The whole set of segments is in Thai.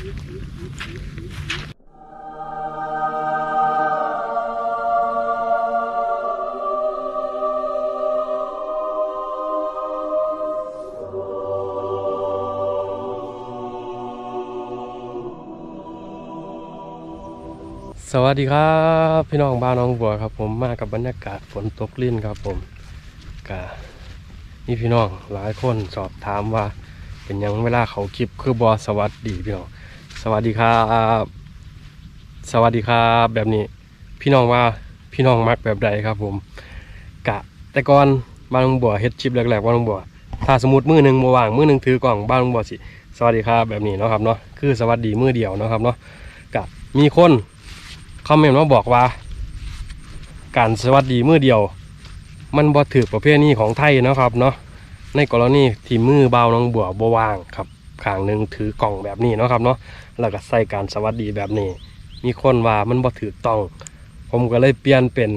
สวัสดีครับพี่น้องบ้านน้องบัวครับผมมากับบรรยากาศฝนตกลิ่นครับผมกะนี่พี่น้องหลายคนสอบถามว่า เป็นยังเวลาเขาคลิปคือบอสวัสดีพี่น้อง สวัสดีครับ สวัสดีครับ แบบนี้ พี่น้องว่าพี่น้องมักแบบใดครับผม กะ แต่ก่อนบ้านน้องบัวเฮ็ดคลิปแรกๆบ้านน้องบัวถ้าสมมติมือหนึ่งบ่ว่างมือหนึ่งถือกล่องบ้านน้องบัวสิสวัสดีครับแบบนี้เนาะครับเนาะคือสวัสดีมือเดียวเนาะครับเนาะกะมีคนคอมเมนต์มาบอกว่า การสวัสดีมือเดียว มันบ่ถือประเภทนี้ของไทยเนาะครับเนาะในกรณีที่มือเบาน้องบัวบว่างครับ ข้างหนึ่งถือกล่องแบบนี้เนาะครับเนาะแล้วก็ใส่การสวัสดีแบบนี้ มีคนว่ามันบ่ถือต้อง ผมก็เลยเปลี่ยนเป็น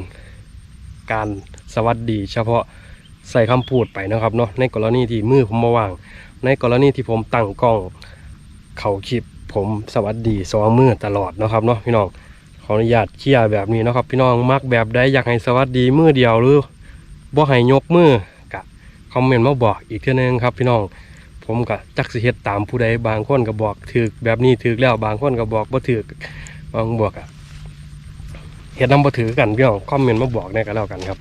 การสวัสดี เฉพาะใส่คำพูดไปนะครับเนาะในกรณีที่มือผมบ่ว่าง ในกรณีที่ผมตั้งกล้องเขาคลิปผมสวัสดีสองมือตลอดนะครับเนาะพี่น้องขออนุญาตเคลียร์แบบนี้นะครับ พี่น้องมักแบบใดอยากให้สวัสดีมือเดียวหรือบ่ให้ยกมือกะคอมเมนต์มาบอกอีกเท่านึงครับ พี่น้อง ผมกะจักสิเฮ็ดตามผู้ใดบางคนก็บอกถือแบบนี้ถือแล้วบางคนก็บอกบ่ถือบางบอกอะเฮ็ดนำบ่ถือกันพี่น้องคอมเมนต์มาบอกแน่กันแล้วกันครับ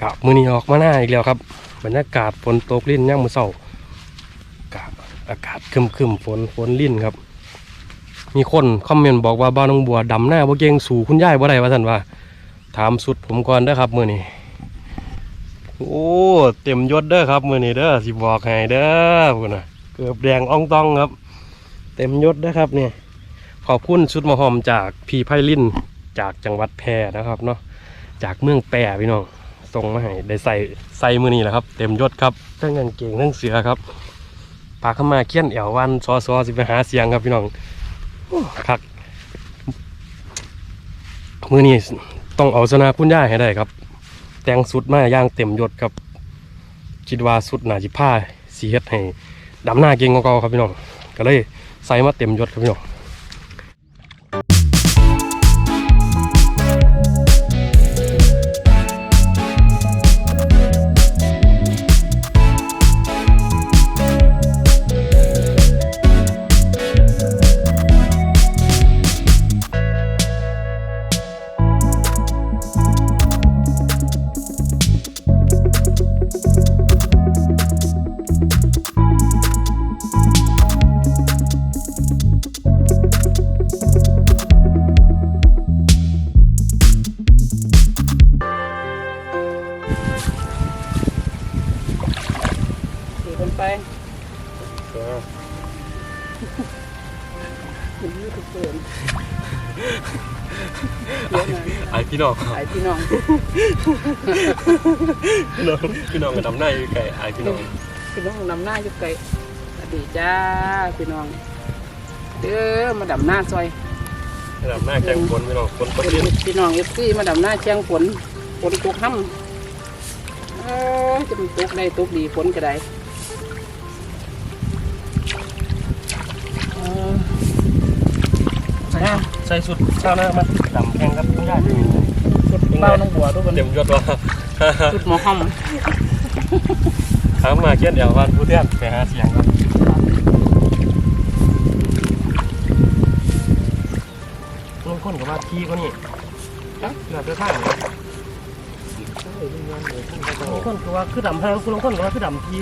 กะมื้อนี้ออกมาหน้าอีกแล้วครับบรรยากาศฝนตกลิ้นย่างมือเช้ากะอากาศครึมๆฝนฝนลิ้นครับ มีคนคอมเมนต์บอกว่าบ้านน้องบัวดำหน้าบ่เก่งสู่คุณยายบ่ได้ว่าท่านว่า ถามสุดผมก่อนเด้ครับมือนี้ โอ้เต็มยศเด้อครับมือนี้เด้อสิบอกให้เด้อพุ่นน่ะเกือบแดงอ่องต้องครับ เต็มยศเด้อครับเนี่ยขอบคุณชุดมะหอมจากพีไพลินจากจังหวัดแพร่นะครับเนาะจากเมืองแปรพี่น้องส่งมาให้ได้ใส่ใส่มือนี้แหละครับ เต็มยศครับทั้งกางเกงทั้งเสือครับพาเข้ามาเคียนเอววันซอซอสิไปหาเสียงครับพี่น้องคักมือนี้ต้องเอาชนะคุณย่าให้ได้ครับ แต่งสุดมาอย่างเต็มยศครับ คิดว่าสุดหนาจิผ้าสีเฮ็ดให้ดำหน้าเก่งกว่าเก่าครับพี่น้องก็เลยใส่มาเต็มยศครับพี่น้อง เยอะหน่อยไอพี่น้องขายพี่น้องพี่น้องพี่น้องกับดำหน้าอยู่ไกลไอพี่น้องพี่น้องดำหน้าอยู่ไกลสวัสดีจ้าพี่น้องเด้อมาดำหน้าซอยดำหน้าแข่งฝนพี่น้องฝนตกเป็นลิ้นพี่น้องเอฟซีมาดำหน้าเชียงฝนฝนตกห้ำเอ้ยจะมันตกได้ตกดีฝนก็ได้ ส่สุดเช้าหน้ามาดำแข่งกับคุณย่าอยู่สุดเบ้าน้องบัวทุกคนเต็มยศว่าสุดหมอห้อมถามมาเคียนเอววันผู้เทียนไปหาเสียงครับลงคนกับว่าทีก็นี่เกือบจะท่าเลยบางคนก็ว่าคือดำห้างคุณบางคนก็ว่าคือดำที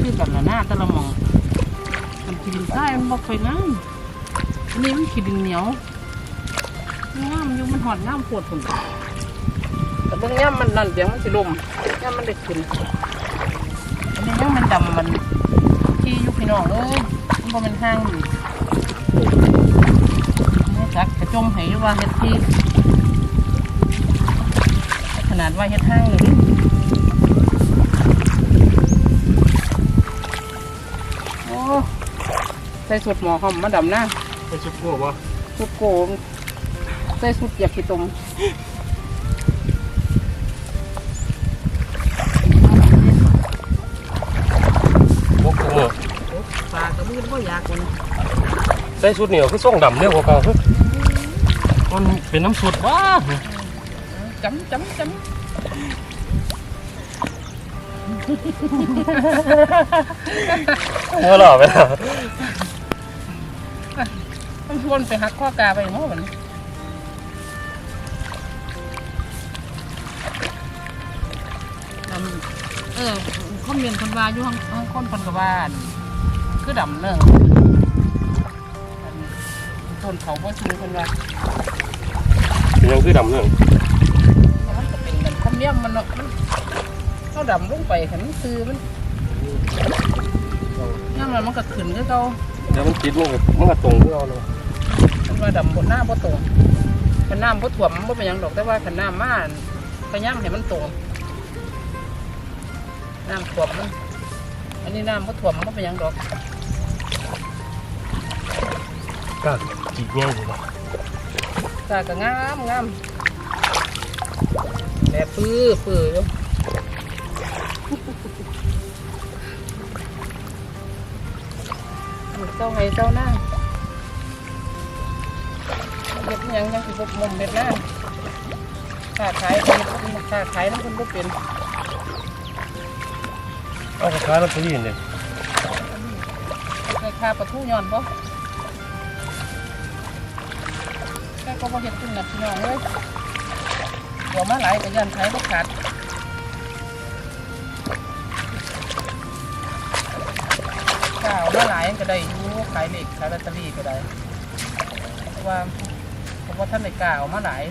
คือกันละหน้าแต่ละหมอง มันขีดินใต้มันบอกไฟน้ำอันนี้มันขีดินเหนียวน้ำอยู่มันหอดน้ำปวดผมแต่เบางย่ำมันนั่นเดี๋ยวมันสิลมย่ำมันได้ขึ้นอันนี้ย่ำมันดำมันที่อยู่พี่น้องเอ้ยมันบ่แมันห้างอยู่นี่จักกระจมให้อยู่ว่าเฮ็ดที่ ขนาดว่าเฮ็ดห้างเลย ส่สุดหมอหอมมาดำหน้าไปชุบโก้วะสุดโกงใส่สุดอยากขี้ตมโก้โก้ส่ชุดเหนียวคือส่งดำเร็วกว่าเก่าคือมันเป็นน้ำสุดว้าจำจำจหัวหล่อไปแล้วำต้อง ชวนไปหักข้อกาไปเนาะมันเออคอมเมนต์คนว่าอยู่ห้องห้องคนคนกับว่านคือดำเนื่งต้นเขาบ่ซื้อคนว่าเป็นยังคือดำเนื่งมันก็เป็นกันคอมเมียมมันเนาะมันเขาดำลงไปขันซื้อมันย่ำมันมันก็ขึ้นก็เก่าเดี๋ยวมันติดมันก็มันก็ตรงที่เราเลย ว่าดำบนหน้าบ่ตรงขันน้ำบ่ถ่วมมันบ่เป็นหยังดอกแต่ว่าขันน้ำมาอั่นพยายามให้มันตรงน้ำถ่วมมันอันนี้น้ำบ่ถ่วมมันบ่เป็นหยังดอกก็จีบแง่อยู่นะตาก็งามงามแต่ปื้อปื้ออยู่มันเจ้าให้เจ้าหน้า เม็ดหยังยังสิบมุมเม็ดหน้าค้าขายเป็นค้าขายน้ำคนบ่เป็นเอาไปค้าแล้วไปยินเลยเคยค้าปลาทูย้อนบ่แค่ก็บ่เห็นขึ้นนะพี่น้องเลยเดี๋ยวมาหลายก็ยันขายบ่ขาดข้าวมาหลายก็ได้อยู่ขายเหล็กขายแบตเตอรี่ก็ได้เพราะว่าเพราะ ว่าท่านในกล้าเอามาหลาย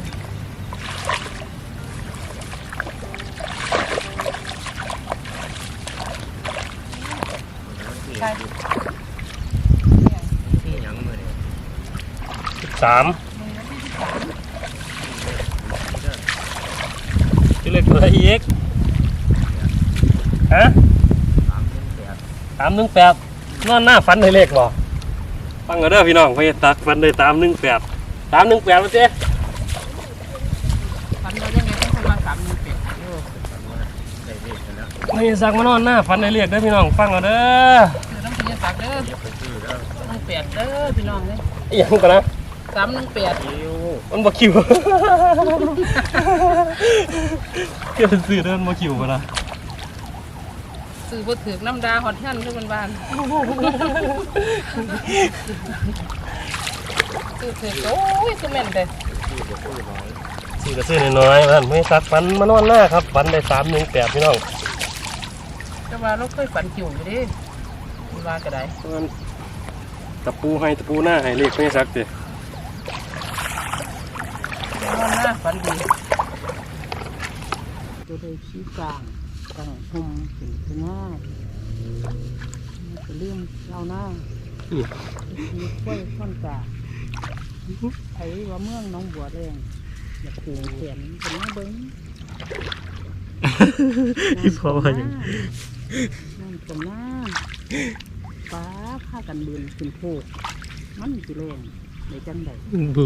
ใช่ที่หยังมือนี่สิบสามที่เล็กตัวอีกฮะสามหนึ่งแปดสามหนึ่งแปดนอนหน้าฝันในเลขบ่ฟังกันเด้อพี่น้องพี่ตักฝันได้ตามหนึ่งแปด ตามหนึ่งแปดมาเจ๊พันเรายังไงต้องคนมาสามหนึ่งเป็ดสามว่าได้เลขกันแล้วไม่สั่งมานอนหน้าฝันในเลขเด้อพี่น้องฟังกันเด้อคือน้ำตีสักเด้อเดี๋ยวไปซื้อแล้วหนึ่งเป็ดเด้อพี่น้องเลยอหยังกันนะสามหนึ่งเป็ดคิวมันบ่คิวเกี่ยวซื้อเดินบ่คิวกันนะซื้อบ่ถือน้ำดาหอดแท่นคือมันบาน ซื้อถือโอ้ยคือแม่นเด้ซื้อจะซื้อน้อยซื้อก็ซื้อน้อยๆมันไม่สักฝันมานอนหน้าครับฝันได้สามหนึ่งแปดพี่น้องแต่ว่าเราเคยฝันกิ่วอยู่ดิมันว่าก็ได้มันตะปูให้ตะปูหน้าให้เลขไม่สักเด้แต่ว่าหน้าฝันดีตัวใดชี้กลางกลางหุ่มขึ้นขึ้นหน้าจะลืมเอาหน้ามีกล้วยข้อนกา ไอ้ว่าเมืองหน้องบัวแรงอยากปลูกเขียนเป็นน้าเบิ้งที่พอว่าอย่างนั่นตรงหน้าป้าพากันเดินขึ้นโพกมันสิแรงในจังใดบู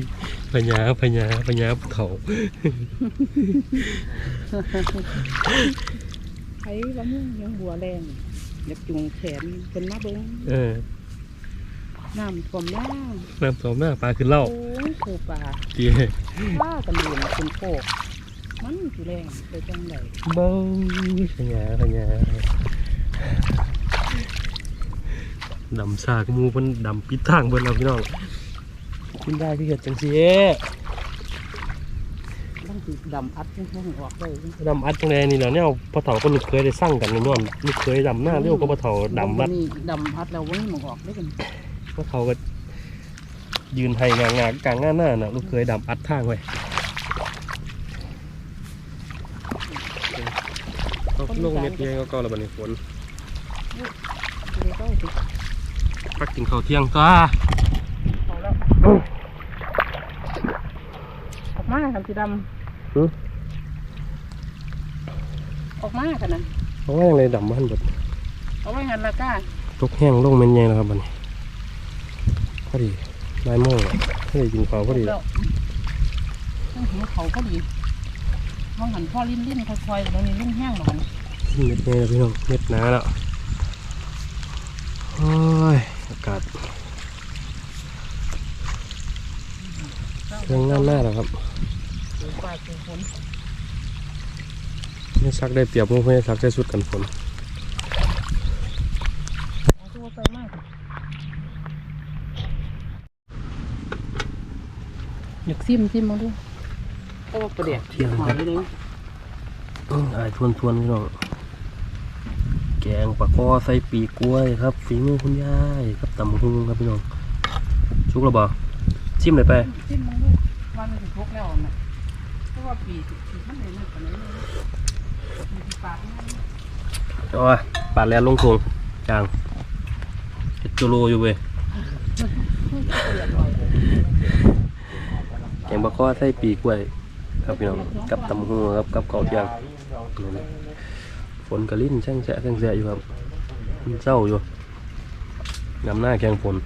ยพญาพญาพญาภูเขาไอ้ว่าเมืองหน้องบัวแรงอยากจูงแขนเป็นน้าเบิ้งเออ น้ำท่วมหน้าน้ำสมหน้าปลาขึ้นเหล่าโอ้ยครูป่าเจี๊ยพากันเดินขึ้นโพกมันสิแรงในจังใดบูยพญาพญาดำซากหมูเพิ่นดำปิดทางเบิ่นเราพี่น้องกินได้พี่เฮ็ดจังซี่ต้องสิดำอัดให้ห้องออกเลยดำอัดตรงไหนนี่แหล้วเนี่ยพอเฒ่าก็ลูกเคยได้สร้างกันนี่ย้อนลูกเคยดำหน้าเร็วก็พอเฒ่าดำวัดนี่ดำพัดแล้ววันนี้มันออกได้กัน พอเฒ่าก็ยืนไห้งางากลางหน้าหน้าน่ะลูกเคยดำอัดทางไว้ลงเม็ดใหญ่ก็เก่าแล้วบัดนี้ฝนเดี๋ยวก็สิพักกินข้าวเที่ยงจ้าเขาแล้วออกมาคันสีดหือำออกมากันนะเพราะว่าอย่างไรดำมันแบบเอาไว้หันละก้าตกแห้งลงเม็ดใหญ่แล้วครับบัดนี้ พอดีไม้โม่พอดีกินเขาพอดีต้องหิวเขาพอดีมองหันพ่อลิ้นลิ้นค่อยๆแล้วมีลิ้นแห้งหรอเน็ตแน่พี่น้องเน็ตหนาแล้วโอ้ยอากาศเรื่องหน้าหน้าแล้ครับไม่ซักได้เปรียบมุ้งไม่ซักได้สุดกันฝนตัวไปมาก อยากซิมซิมมาด้วยก็ว่าประเดี๋ยวเที่ยงหอครัยบเลยอื้ออายทวนทวนๆพี่น้องแกงปลาคอใส่ปีกล้วยครับฝีมือคุณยายครับตำหุงครับพี่น้องชุกระบอชิมเลยไปซิมมาด้วยวันมันถึงพกแล้วนะเพราะว่าปีปีมันเลยมันกันเลยมีที่ปากนี่เอาว่ะปาดแล้วลงทงจางเฮ็ดโจโลอยู่เว้ยเดือดร้อย แกงปลาคอใส่ปีกล้วย ครับพี่น้องกับตำหัวครับกับเกาเทียงฝนกระลิ้นแช่งแฉะแช่งแฉะอยู่ครับเศร้าอยู่นำหน้าแกงฝน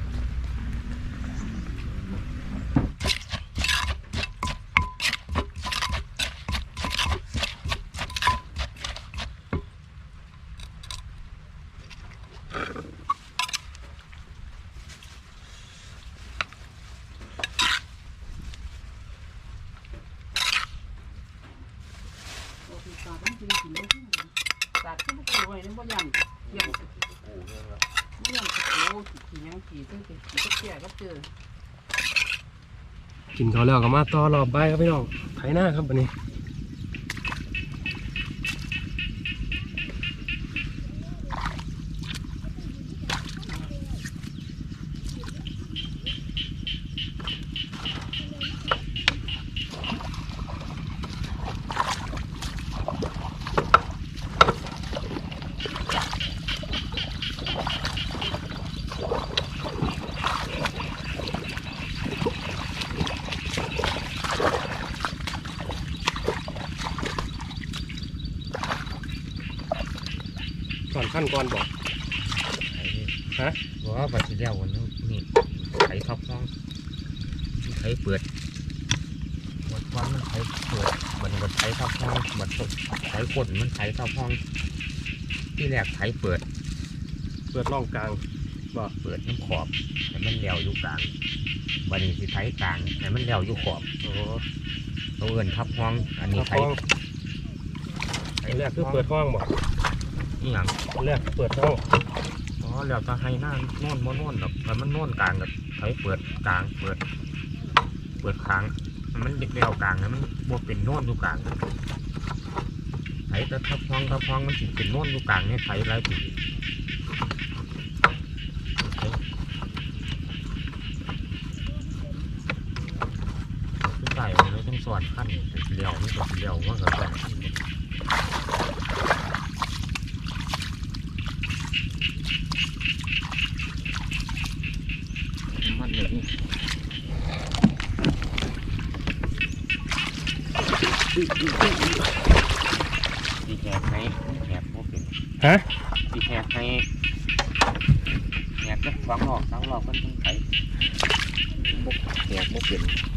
ต่อรอบใบครับพี่น้องไถหน้าครับวันนี้ ก่อนขั้นก่อนบอกฮะบอกว่าบัตรที่แล้ววันนี้นี่ไข่ทับห้องไข่เปิดวัดวันมันไข่เปิดมันก็ไข่ทับห้องบัตรไข่ขนมันไข่ทับห้อง ที่แรกไข่เปิด เปิดร่องกลางเปิดน้ำขอบให้มันเลี้ยวอยู่กลางบันนี้ที่ไข่กลางให้มันเลี้ยวอยู่ขอบโอ้ตัวเอินทับห้อง อันนี้ครับไข่ห้องอันแรกคือเปิดห้องบอก นี่หยังอันแรกเปิดห้องอ๋อแล้วจะให้หน้าโน่นบ่โน่นดอกแต่มันโน่นกลางกับไข่เปิดกลางเปิด เปิดค้างมันเด็กเลี้ยวกลางนะมันบ่เป็นโน่นอยู่กลางไข่แต่ทับห้องทับห้องมันสิเป็นโน่นอยู่กลางเนี่ยไข่ไรปีคือใส่ไว้เลยต้องสอนขั้นเลี้ยวนี่ก็สิเลี้ยวว่าก็สอนขั้นหมดมันเลยนี่ดีแหก ให้แหกพวกเป็นฮะดีแหกให้แหกจะฟังหลอกฟังหลอกมันต้องไขบกแหกบกเป็นนี่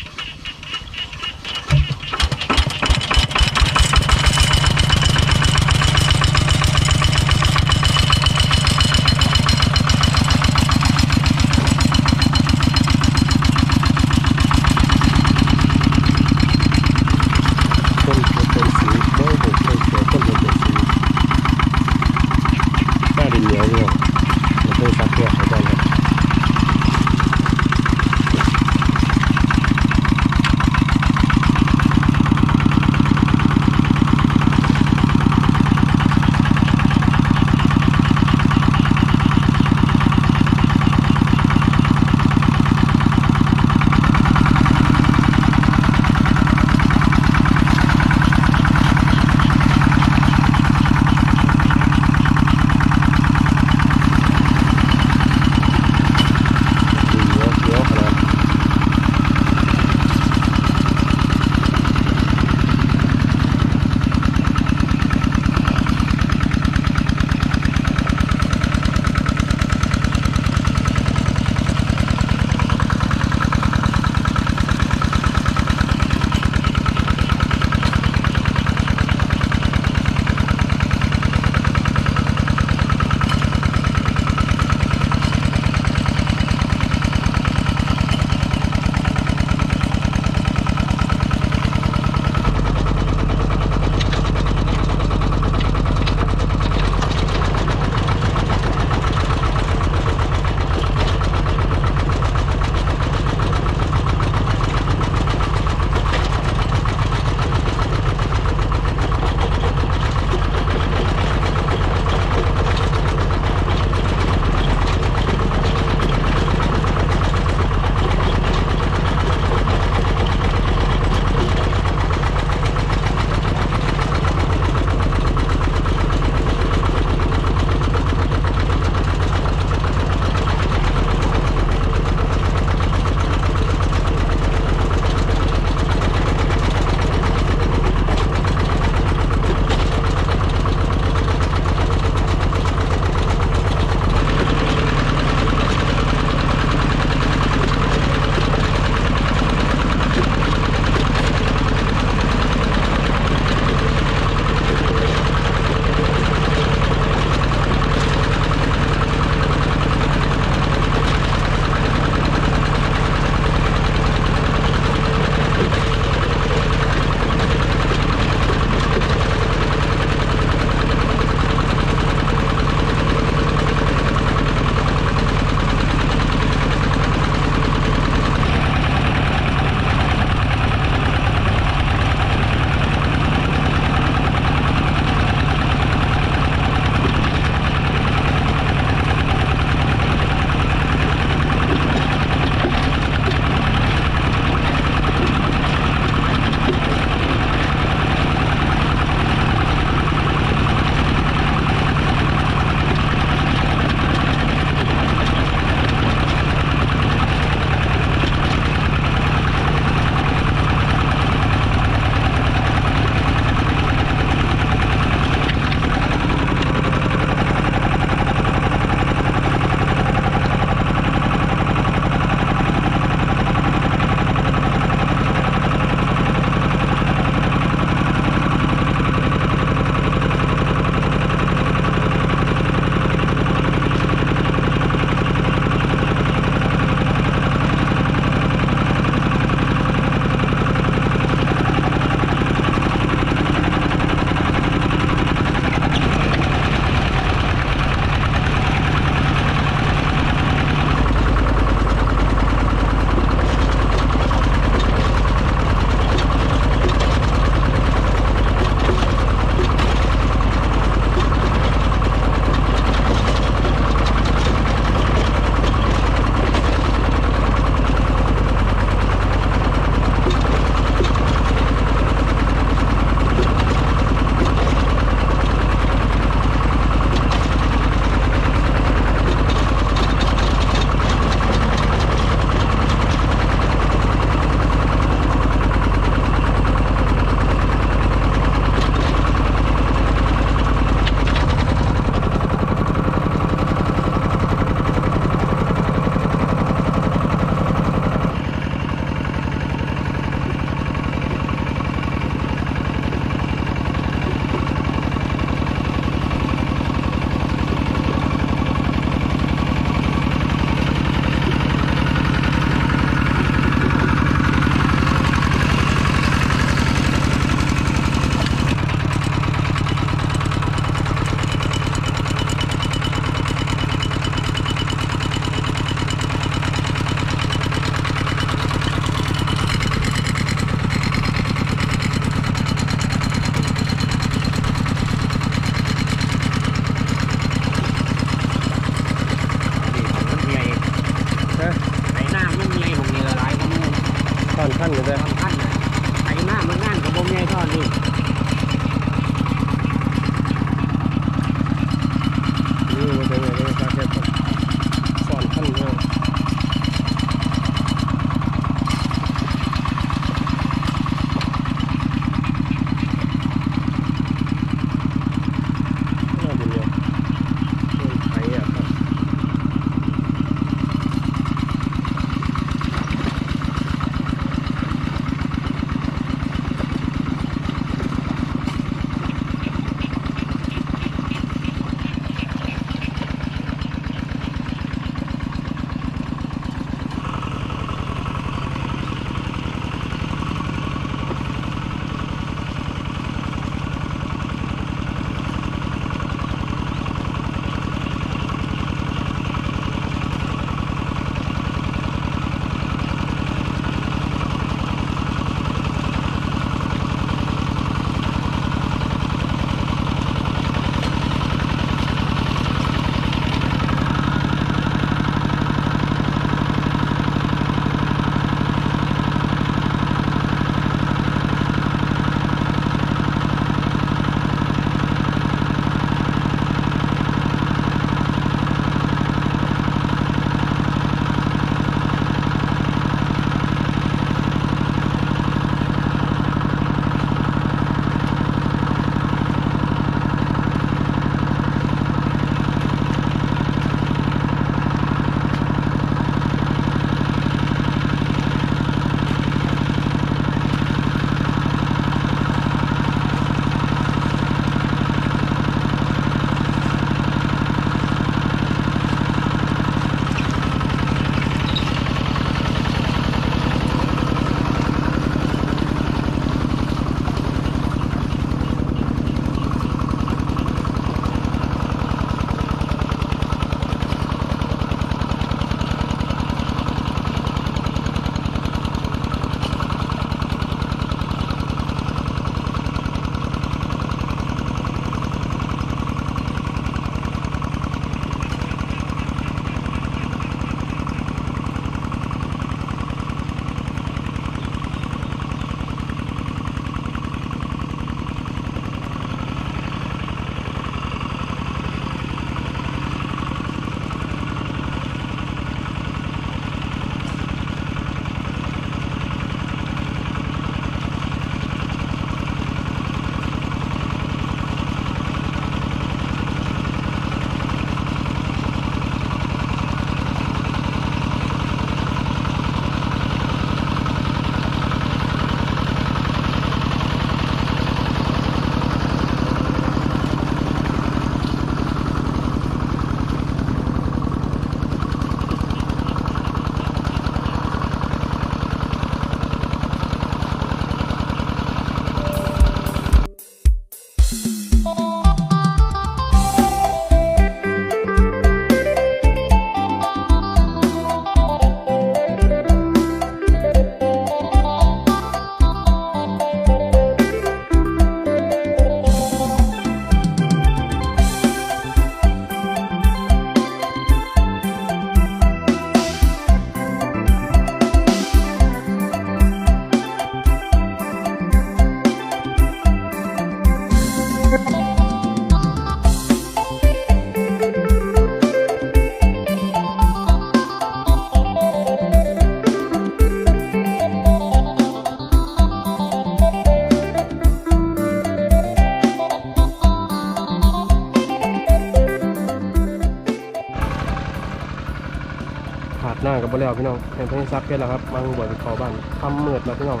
หน้ากับบ่แล้วพี่น้องเห็นพิ่นซักแค่แล้วครับมาบวชไปขอบ้านทำเมือดแล้วพี่น้อง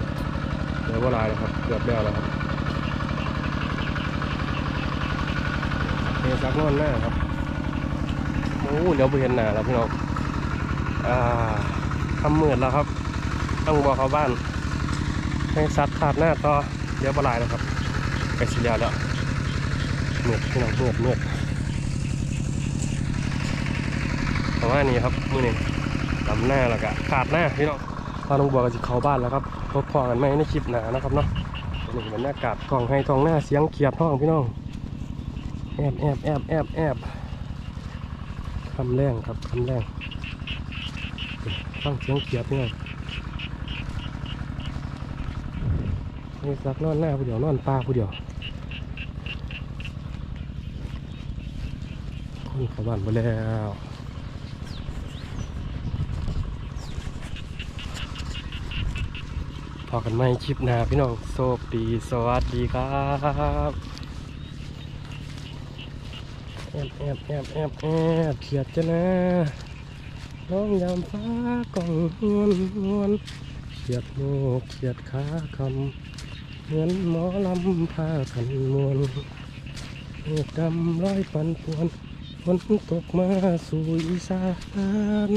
เดี๋ยวบ่หลายแล้วครับเกือบแล้วแล้วครับเฮซักนอนหน้าครับโอ้เดี๋ยวไปเห็นหน้าแล้วพี่น้องอ่าทำเมือดแล้วครับ ต้องบอกเขาบ้านให้ซักขาดหน้าต่อเดี๋ยวบ่หลายแล้วครับไปสิแล้วแล้วมือดพี่น้องเมือดเมือดประมาณนี้ครับมือนี้ ดำหน้าแล้วก็ขาดหน้าพี่น้องพาลงบัวก็จะเข้าบ้านแล้วครับพบพอกันไหมในคลิปหนานะครับเนาะนี่บรรยากาศกล่องให้กล่องหน้าเสียงเขียดห้องพี่น้องแอบแอบแอบแอบแอบคำแรงครับคำแรงฟังเสียงเขียดพี่น้องนี่สักนอนหน้าผู้เดียวนอนปลาผู้เดียวคนเข้าบ้านไปแล้ว อกันไหมคลิปหน้าพี่น้องโชคดีสวัสดีครับแอบแอบแอบแอบแอบเขียดจะนะน้องยามฟ้ากองนวลนวลเขียดโมกเขียดขาคำเหมือนหมอลำพากันมวนเมฆดำร้อยปันปวนฝนตกมาสู่อีสาน